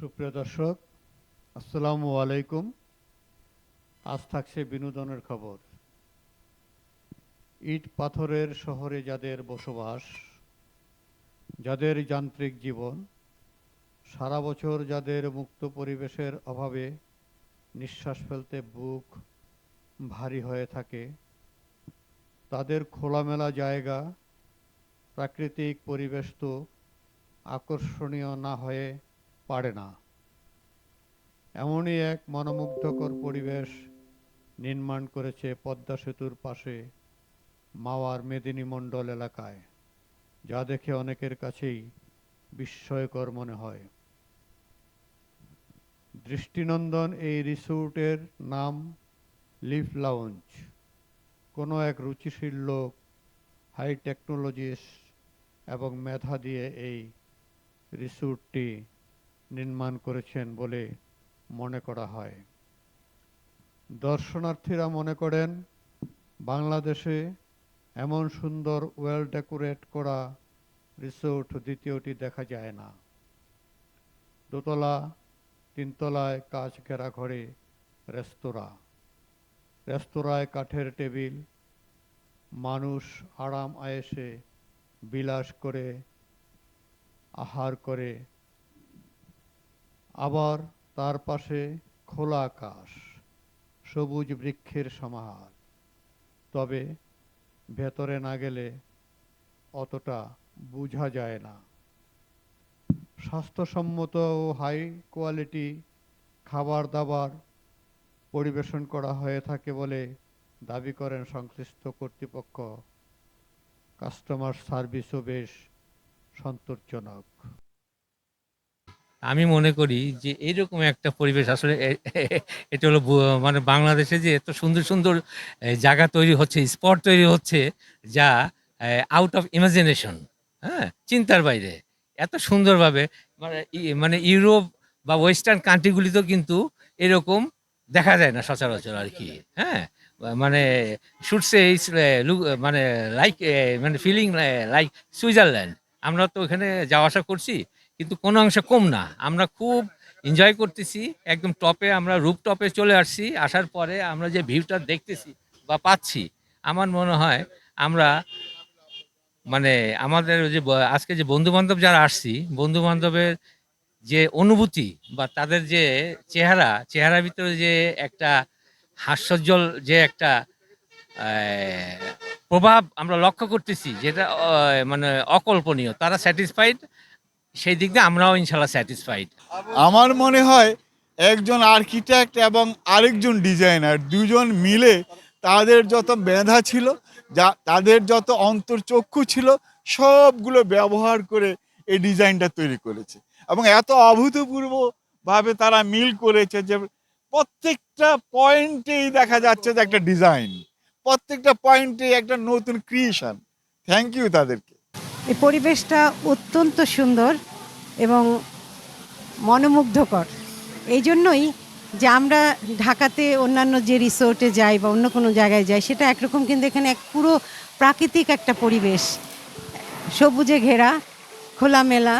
সুপ্রিয় দর্শক, আসসালামু আলাইকুম। আজ থাকছে বিনোদনের খবর। ইট পাথরের শহরে যাদের বসবাস, যাদের যান্ত্রিক জীবন, সারা বছর যাদের মুক্ত পরিবেশের অভাবে নিঃশ্বাস ফেলতে বুক ভারী হয়ে থাকে, তাদের খোলামেলা জায়গা, প্রাকৃতিক পরিবেশ তো আকর্ষণীয় না হয়ে পারে না। এমনই এক মনোমুগ্ধকর পরিবেশ নির্মাণ করেছে পদ্মা সেতুর পাশে মাওয়ার মেদিনী মণ্ডল এলাকায়, যা দেখে অনেকের কাছেই বিস্ময়কর মনে হয়। দৃষ্টিনন্দন এই রিসোর্টের নাম লিফ লাউঞ্জ। কোনো এক রুচিশীল লোক হাই টেকনোলজিস এবং মেধা দিয়ে এই রিসোর্টটি নির্মাণ করেছেন বলে মনে করা হয়। দর্শনার্থীরা মনে করেন, বাংলাদেশে এমন সুন্দর ওয়েল ডেকোরেট করা রিসোর্ট দ্বিতীয়টি দেখা যায় না। দোতলা, তিনতলায় কাজ ঘেরা ঘরে রেস্তোরাঁ। রেস্তোরাঁয় কাঠের টেবিল। মানুষ আরাম আয়েসে বিলাস করে, আহার করে আবার তার পাশে খোলা আকাশ, সবুজ বৃক্ষের সমাহার। তবে ভেতরে না গেলে অতটা বোঝা যায় না। স্বাস্থ্যসম্মত ও হাই কোয়ালিটি খাবার দাবার পরিবেশন করা হয়ে থাকে বলে দাবি করেন সংশ্লিষ্ট কর্তৃপক্ষ। কাস্টমার সার্ভিসও বেশ সন্তোষজনক। আমি মনে করি যে এরকম একটা পরিবেশ আসলে এটা হলো মানে বাংলাদেশে যে এত সুন্দর সুন্দর জায়গা তৈরি হচ্ছে, স্পট তৈরি হচ্ছে, যা আউট অফ ইমাজিনেশন হ্যাঁ? চিন্তার বাইরে। এত সুন্দরভাবে মানে মানে ইউরোপ বা ওয়েস্টার্ন কান্ট্রিগুলিতেও কিন্তু এরকম দেখা যায় না সচরাচর আর কি হ্যাঁ? মানে শুটসে মানে লাইক মানে ফিলিং লাইক সুইজারল্যান্ড আমরা তো ওখানে যাওয়া আসা করছি কিন্তু কোনো অংশে কম না। আমরা খুব এনজয় করতেছি, একদম টপে আমরা রূপ টপে চলে আসছি, আসার পরে আমরা যে ভিউটা দেখতেছি বা পাচ্ছি, আমার মনে হয় আমরা মানে আমাদের যে আজকে যে বন্ধু বান্ধব যারা আসছি বন্ধু বান্ধবের যে অনুভূতি বা তাদের যে চেহারা, চেহারার ভিতরে যে একটা হাস্যজ্জ্বল যে একটা প্রভাব আমরা লক্ষ্য করতেছি, যেটা মানে অকল্পনীয়, তারা স্যাটিসফাইড সেই দিক দিয়ে আমরাও ইনশাল্লাহ স্যাটিসফাইড আমার মনে হয় একজন আর্কিটেক্ট এবং আরেকজন ডিজাইনার দুজন মিলে তাদের যত মেধা ছিল, যা, তাদের যত অন্তর্চক্ষু ছিল, সবগুলো ব্যবহার করে এই ডিজাইনটা তৈরি করেছে। এবং এত অভূতপূর্বভাবে তারা মিল করেছে যে প্রত্যেকটা পয়েন্টেই দেখা যাচ্ছে যে একটা ডিজাইন প্রত্যেকটা পয়েন্টে একটা নতুন ক্রিয়েশন থ্যাংক ইউ তাদেরকে। এই পরিবেশটা অত্যন্ত সুন্দর এবং মনোমুগ্ধকর। এই জন্যই যে আমরা ঢাকাতে অন্যান্য যে রিসোর্টে যাই বা অন্য কোনো জায়গায় যাই, সেটা একরকম কিন্তু এখানে এক পুরো প্রাকৃতিক একটা পরিবেশ। সবুজে ঘেরা, খোলামেলা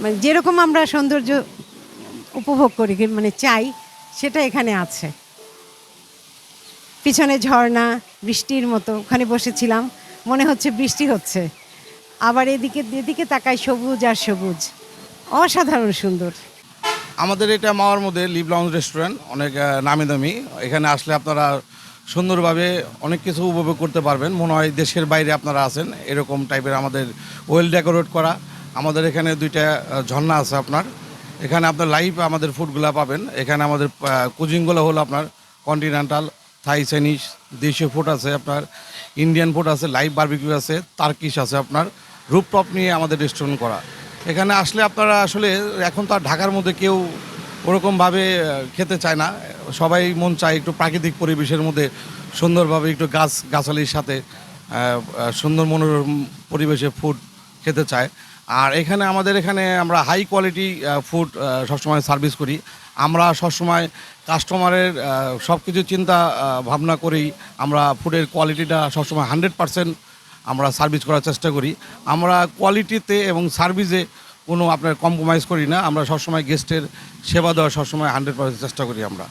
মানে যেরকম আমরা সৌন্দর্য উপভোগ করি মানে চাই, সেটা এখানে আছে। পিছনে ঝর্ণা, বৃষ্টির মতো, ওখানে বসেছিলাম। মনে হচ্ছে বৃষ্টি হচ্ছে। আবার এদিকে এদিকে তাকাই সবুজ আর সবুজ। অসাধারণ সুন্দর। আমাদের এটা মাওয়ার মধ্যে লিভ লাউঞ্জ রেস্টুরেন্ট, অনেক নামি দামি এখানে আসলে আপনারা সুন্দরভাবে অনেক কিছু উপভোগ করতে পারবেন। মনে হয় দেশের বাইরে আপনারা আছেন, এরকম টাইপের আমাদের ওয়েল ডেকোরেট করা। আমাদের এখানে দুইটা ঝর্ণা আছে আপনার। এখানে আপনার লাইভ আমাদের ফুডগুলো পাবেন। এখানে আমাদের কুজিংগুলো হলো আপনার কন্টিনেন্টাল থাই চাইনিজ দেশীয় ফুড আছে আপনার ইন্ডিয়ান ফুড আছে লাইভ বার্বিকিউ আছে তার্কিশ আছে আপনার রূপটপ নিয়ে আমাদের রেস্টুরেন্ট করা। এখানে আসলে আপনারা আসলে এখন তো আর ঢাকার মধ্যে কেউ ওরকমভাবে খেতে চায় না। সবাই মন চায় একটু প্রাকৃতিক পরিবেশের মধ্যে সুন্দরভাবে একটু গাছ, গাছালির সাথে সুন্দর মনোরম পরিবেশে ফুড খেতে চায়। আর এখানে আমাদের এখানে আমরা হাই কোয়ালিটি ফুড সবসময় সার্ভিস করি। আমরা সবসময় কাস্টমারের সব কিছু চিন্তা ভাবনা করেই আমরা ফুডের কোয়ালিটিটা সবসময় হান্ড্রেড পারসেন্ট আমরা সার্ভিস করার চেষ্টা করি। আমরা কোয়ালিটিতে এবং সার্ভিসে কোনো আপনার কম্প্রোমাইজ করি না। আমরা সবসময় গেস্টের সেবা দেওয়ার সবসময় হান্ড্রেড পার্সেন্ট চেষ্টা করি আমরা।